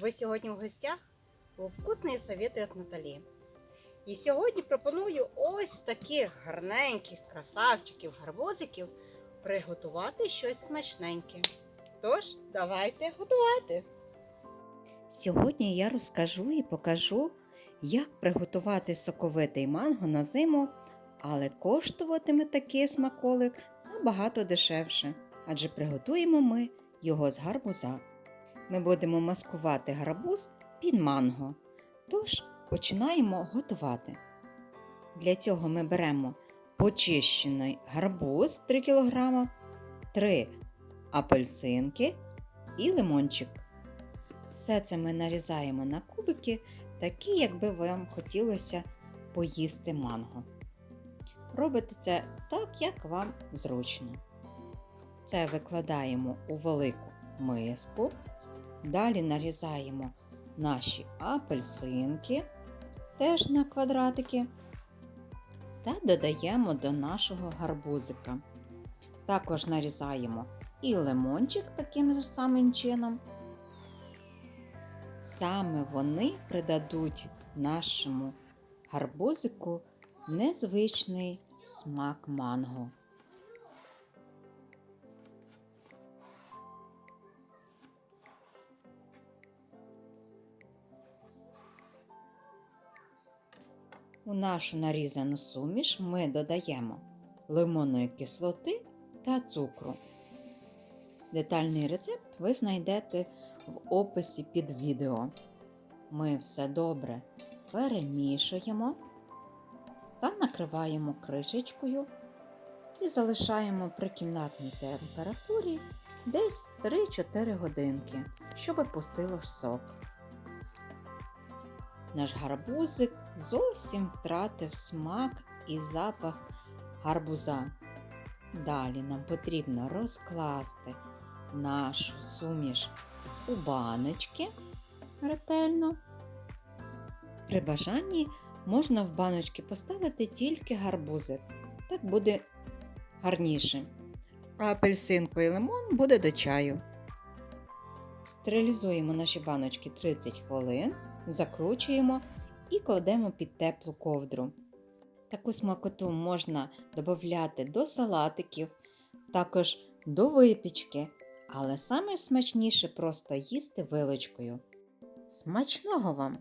Ви сьогодні в гостях у вкусні совети від Наталі. І сьогодні пропоную ось таких гарненьких красавчиків, гарбузиків приготувати щось смачненьке. Тож, давайте готувати. Сьогодні я розкажу і покажу, як приготувати соковитий манго на зиму, але коштуватиме такий смаколик набагато дешевше, адже приготуємо ми його з гарбуза. Ми будемо маскувати гарбуз під манго. Тож починаємо готувати. Для цього ми беремо почищений гарбуз 3 кг, 3 апельсинки і лимончик. Все це ми нарізаємо на кубики, такі, якби вам хотілося поїсти манго. Робите це так, як вам зручно. Це викладаємо у велику миску. Далі нарізаємо наші апельсинки теж на квадратики та додаємо до нашого гарбузика. Також нарізаємо і лимончик таким же самим чином. Саме вони придадуть нашому гарбузику незвичний смак манго. У нашу нарізану суміш ми додаємо лимонної кислоти та цукру. Детальний рецепт ви знайдете в описі під відео. Ми все добре перемішуємо та накриваємо кришечкою і залишаємо при кімнатній температурі десь 3-4 годинки, щоб пустило сок. Наш гарбузик зовсім втратив смак і запах гарбуза. Далі нам потрібно розкласти нашу суміш у баночки ретельно. При бажанні можна в баночки поставити тільки гарбузик. Так буде гарніше. Апельсинку і лимон буде до чаю. Стерилізуємо наші баночки 30 хвилин, закручуємо і кладемо під теплу ковдру. Таку смакоту можна додати до салатиків, також до випічки, але саме смачніше просто їсти вилочкою. Смачного вам!